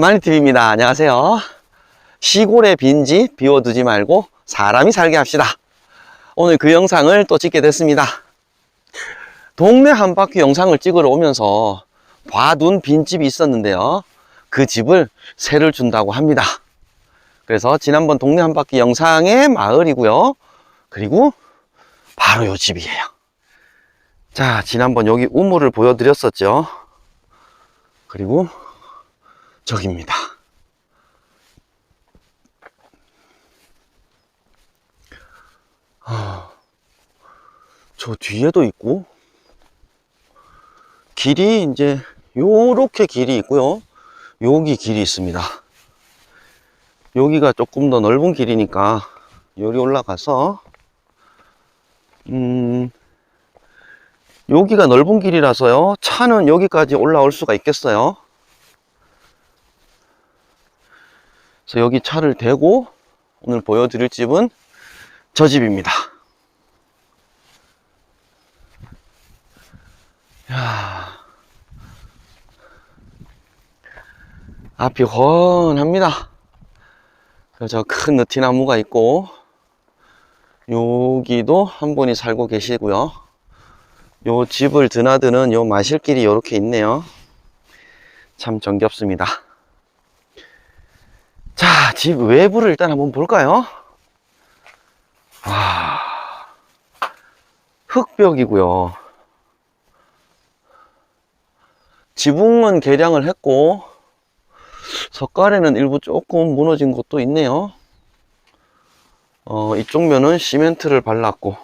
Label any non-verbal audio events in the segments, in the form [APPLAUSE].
마니TV입니다. 안녕하세요. 시골의 빈집 비워두지 말고 사람이 살게 합시다. 오늘 그 영상을 또 찍게 됐습니다. 동네 한 바퀴 영상을 찍으러 오면서 봐둔 빈집이 있었는데요. 그 집을 세를 준다고 합니다. 그래서 지난번 동네 한 바퀴 영상의 마을이고요. 그리고 바로 요 집이에요. 자, 지난번 여기 우물을 보여드렸었죠. 그리고 저기입니다. 아, 저 뒤에도 있고, 길이 이제 요렇게 길이 있고요. 여기 길이 있습니다. 여기가 조금 더 넓은 길이니까 여기 올라가서 음 여기가 넓은 길이라서요. 차는 여기까지 올라올 수가 있겠어요. 그래서 여기 차를 대고 오늘 보여드릴 집은 저 집입니다. 야 앞이 훤합니다. 그래서 큰 느티나무가 있고 여기도 한 분이 살고 계시고요. 요 집을 드나드는 요 마실길이 이렇게 있네요. 참 정겹습니다. 자, 집 외부를 일단 한번 볼까요? 와, 흙벽이고요. 지붕은 개량을 했고 석가래는 일부 조금 무너진 곳도 있네요. 어, 이쪽 면은 시멘트를 발랐고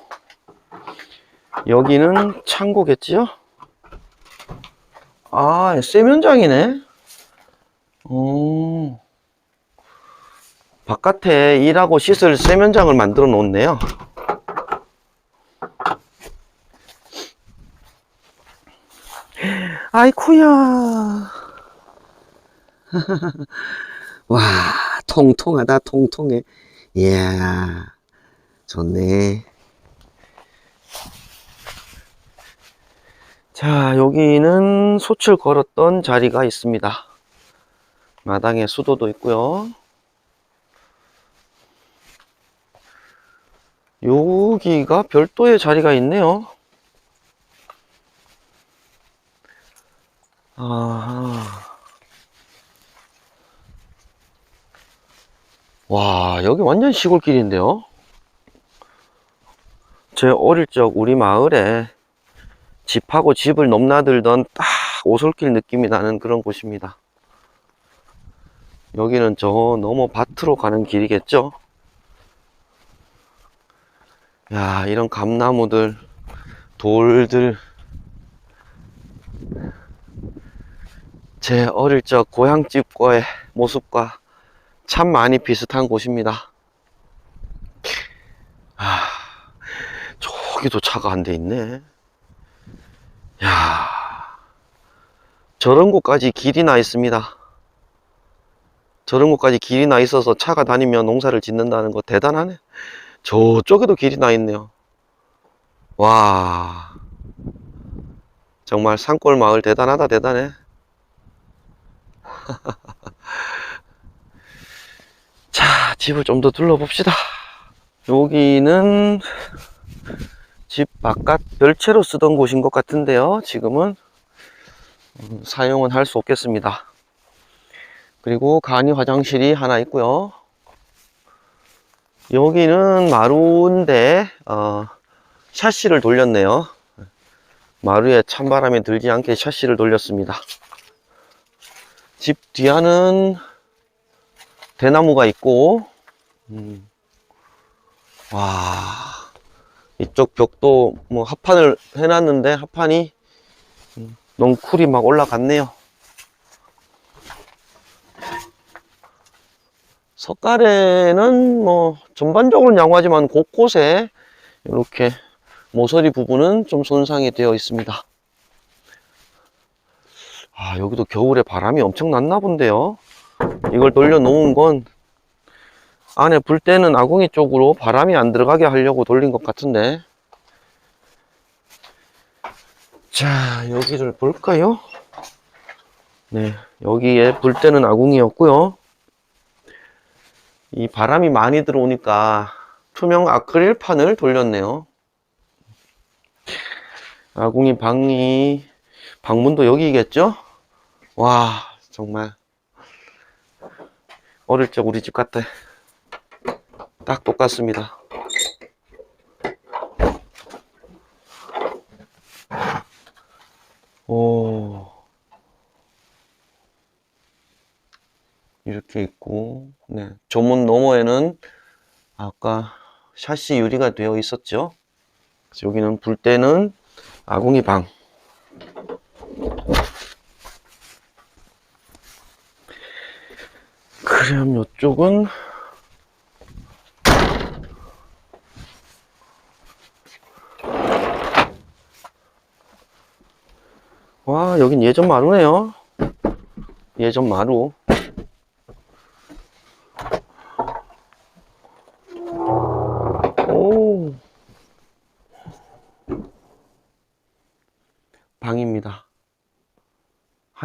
여기는 창고겠지요? 아, 세면장이네. 어, 바깥에 일하고 씻을 세면장을 만들어 놓네요. 아이쿠야. [LAUGHS] 와, 통통하다, 통통해. 이야, 좋네. 자, 여기는 솥을 걸었던 자리가 있습니다. 마당에 수도도 있고요. 여기가 별도의 자리가 있네요. 아하. 와, 여기 완전 시골길인데요. 제 어릴 적 우리 마을에 집하고 집을 넘나들던 딱 오솔길 느낌이 나는 그런 곳입니다. 여기는 저 너머 밭으로 가는 길이겠죠? 야, 이런 감나무들, 돌들. 제 어릴 적 고향집과의 모습과 참 많이 비슷한 곳입니다. 아, 저기도 차가 한 대 있네. 야, 저런 곳까지 길이 나 있습니다. 저런 곳까지 길이 나 있어서 차가 다니면 농사를 짓는다는 거 대단하네. 저쪽에도 길이 나 있네요. 와, 정말 산골 마을 대단하다, 대단해. [LAUGHS] 자, 집을 좀 더 둘러봅시다. 여기는 집 바깥 별채로 쓰던 곳인 것 같은데요. 지금은 음, 사용은 할 수 없겠습니다. 그리고 간이 화장실이 하나 있고요. 여기는 마루인데 어, 샤시를 돌렸네요. 마루에 찬바람이 들지 않게 샤시를 돌렸습니다. 집 뒤에는 대나무가 있고 음, 와 이쪽 벽도 뭐 합판을 해놨는데 합판이 음, 넝쿨이 막 올라갔네요. 석가래는 뭐 전반적으로는 양호하지만 곳곳에 이렇게 모서리 부분은 좀 손상이 되어 있습니다. 아 여기도 겨울에 바람이 엄청 났나 본데요. 이걸 돌려 놓은 건 안에 불 때는 아궁이 쪽으로 바람이 안 들어가게 하려고 돌린 것 같은데 자 여기를 볼까요 네, 여기에 불 때는 아궁이였고요. 이 바람이 많이 들어오니까 투명 아크릴판을 돌렸네요. 아궁이 방이 방문도 여기겠죠? 와 정말 어릴 적 우리 집 같아. 딱 똑같습니다. 오. 이렇게 있고, 네. 조문 너머에는 아까 샤시 유리가 되어 있었죠. 여기는 불 때는 아궁이 방. 그럼 이쪽은 와, 여긴 예전 마루네요. 예전 마루. 오. 방입니다.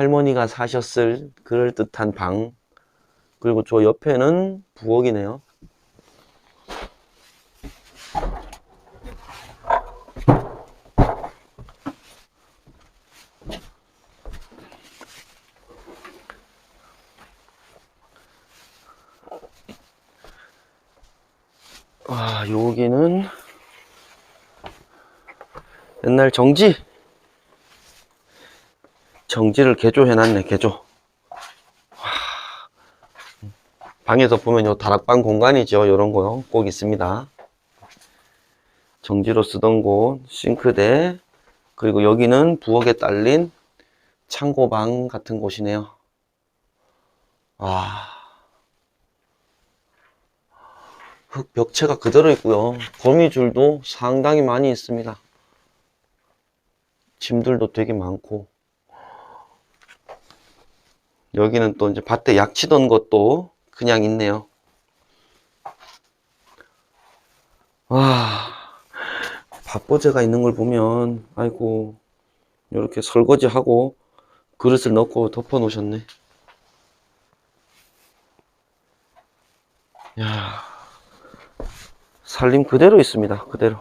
할머니가 사셨을 그럴듯한 방. 그리고 저 옆에는 부엌이네요. 와, 여기는 옛날 정지. 정지를 개조해놨네, 개조. 와, 방에서 보면 요 다락방 공간이죠. 요런 거꼭 있습니다. 정지로 쓰던 곳, 싱크대, 그리고 여기는 부엌에 딸린 창고방 같은 곳이네요. 와. 흙 벽체가 그대로 있고요. 거미줄도 상당히 많이 있습니다. 짐들도 되게 많고. 여기는 또 이제 밭에 약 치던 것도 그냥 있네요. 와, 밥버제가 있는 걸 보면, 아이고, 이렇게 설거지하고 그릇을 넣고 덮어 놓으셨네. 야. 살림 그대로 있습니다. 그대로.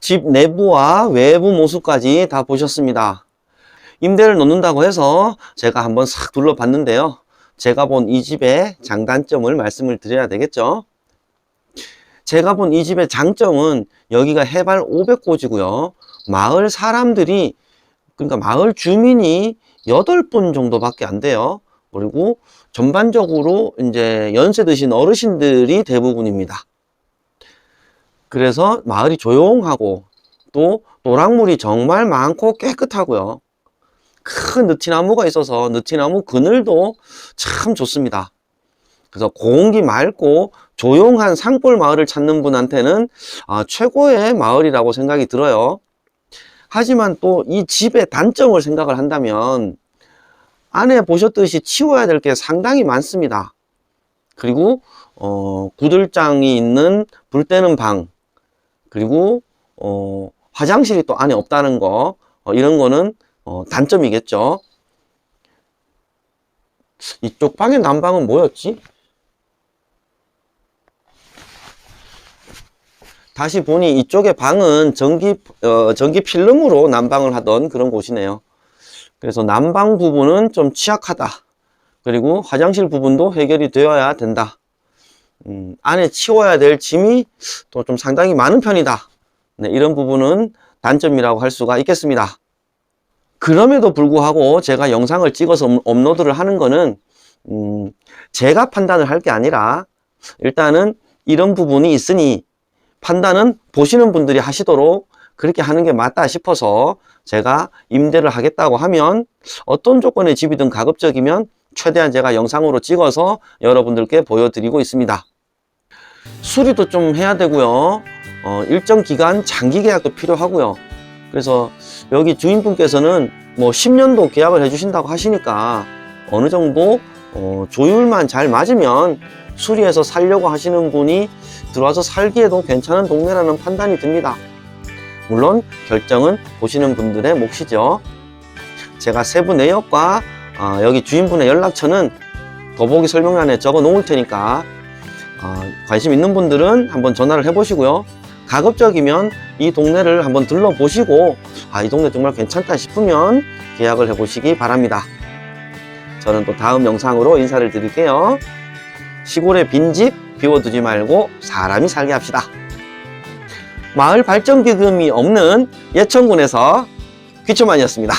집 내부와 외부 모습까지 다 보셨습니다. 임대를 놓는다고 해서 제가 한번 싹 둘러봤는데요. 제가 본 이 집의 장단점을 말씀을 드려야 되겠죠. 제가 본 이 집의 장점은 여기가 해발 500고지고요. 마을 사람들이 그러니까 마을 주민이 8분 정도밖에 안 돼요. 그리고 전반적으로 이제 연세 드신 어르신들이 대부분입니다. 그래서 마을이 조용하고 또 노랑물이 정말 많고 깨끗하고요. 큰 느티나무가 있어서 느티나무 그늘도 참 좋습니다. 그래서 공기 맑고 조용한 산골 마을을 찾는 분한테는 아, 최고의 마을이라고 생각이 들어요. 하지만 또 이 집의 단점을 생각을 한다면 안에 보셨듯이 치워야 될 게 상당히 많습니다. 그리고 어, 구들장이 있는 불 때는 방 그리고 어, 화장실이 또 안에 없다는 거 어, 이런 거는 어, 단점이겠죠. 이쪽 방의 난방은 뭐였지? 다시 보니 이쪽의 방은 전기 어, 전기 필름으로 난방을 하던 그런 곳이네요. 그래서 난방 부분은 좀 취약하다. 그리고 화장실 부분도 해결이 되어야 된다. 음, 안에 치워야 될 짐이 또 좀 상당히 많은 편이다. 네, 이런 부분은 단점이라고 할 수가 있겠습니다. 그럼에도 불구하고 제가 영상을 찍어서 업- 업로드를 하는 거는 음, 제가 판단을 할 게 아니라 일단은 이런 부분이 있으니 판단은 보시는 분들이 하시도록 그렇게 하는 게 맞다 싶어서 제가 임대를 하겠다고 하면 어떤 조건의 집이든 가급적이면 최대한 제가 영상으로 찍어서 여러분들께 보여드리고 있습니다. 수리도 좀 해야 되고요. 어, 일정 기간 장기 계약도 필요하고요. 그래서 여기 주인분께서는 뭐 10년도 계약을 해주신다고 하시니까 어느 정도 어, 조율만 잘 맞으면 수리해서 살려고 하시는 분이 들어와서 살기에도 괜찮은 동네라는 판단이 듭니다. 물론 결정은 보시는 분들의 몫이죠. 제가 세부 내역과 어, 여기 주인분의 연락처는 더보기 설명란에 적어 놓을 테니까 어, 관심 있는 분들은 한번 전화를 해보시고요. 가급적이면 이 동네를 한번 들러보시고 아, 이 동네 정말 괜찮다 싶으면 계약을 해보시기 바랍니다. 저는 또 다음 영상으로 인사를 드릴게요. 시골의 빈집 비워두지 말고 사람이 살게 합시다. 마을 발전 기금이 없는 예천군에서 귀초만이었습니다.